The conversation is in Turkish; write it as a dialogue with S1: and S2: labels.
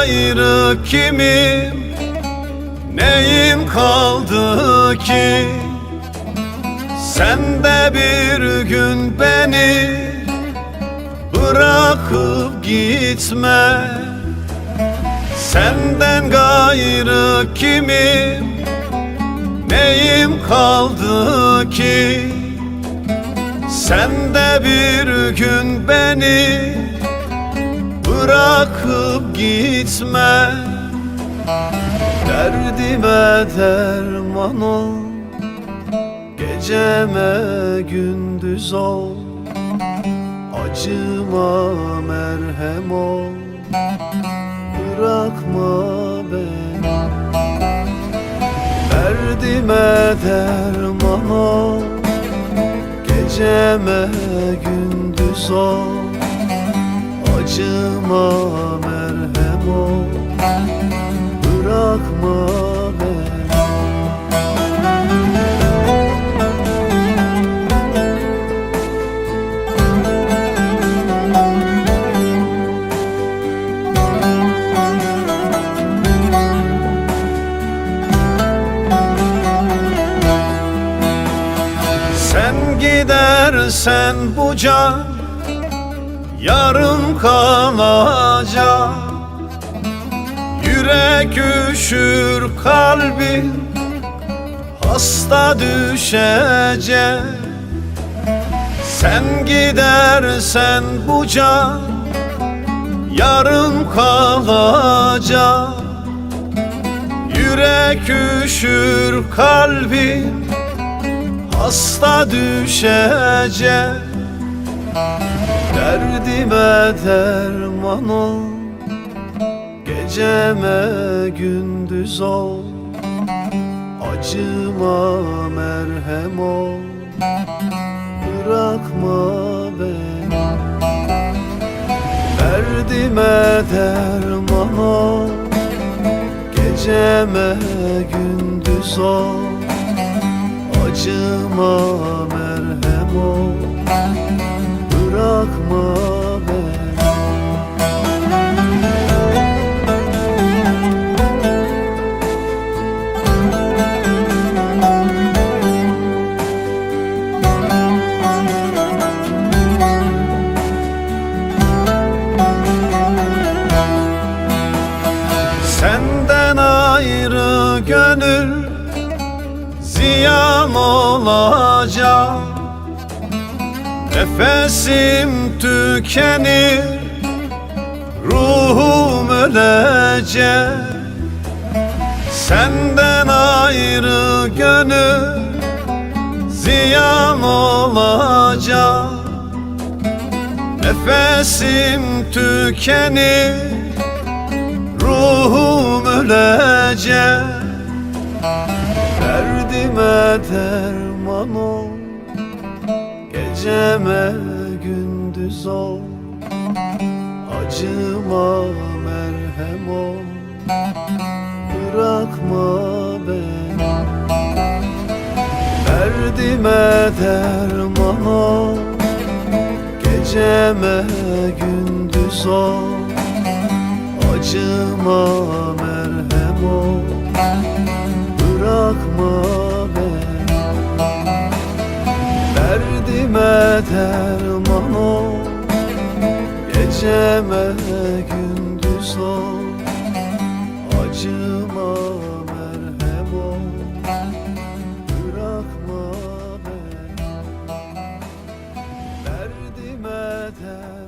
S1: ayrı kimim? Neyim kaldı ki? Sen de bir gün beni Bırakıp gitme. Senden gayrı kimim? Neyim kaldı ki? Sen de bir gün beni Bırakıp gitme. Derdime derman ol. Geceme gündüz ol. Acıma merhem ol. Bırakma beni. Derdime derman ol. Geceme gündüz ol Acıma merhem ol. Bırakma beni. Sen gidersen bu can Kalacak. Yürek üşür kalbim Hasta düşecek. Sen gidersen bu can Yarım kalacak. Yürek üşür kalbim Hasta düşecek Derdime derman ol. Geceme gündüz ol. Acıma merhem ol. Bırakma beni. Derdime derman ol. Geceme gündüz ol. Acıma merhem ol ayrı gönül ziyan olacak. Nefesim tükenir Ruhum ölecek. Senden ayrı gönül ziyan olacak. Nefesim tükenir Ruhum ölecek. Derdime derman ol. Geceme gündüz ol. Acıma merhem ol. Bırakma beni. Derdime derman ol. Geceme gündüz ol acıma merhem ol Bırakma beni. Derdime derman ol. Geceme gündüz ol. Acıma merhem ol Bırakma beni. Derdime derman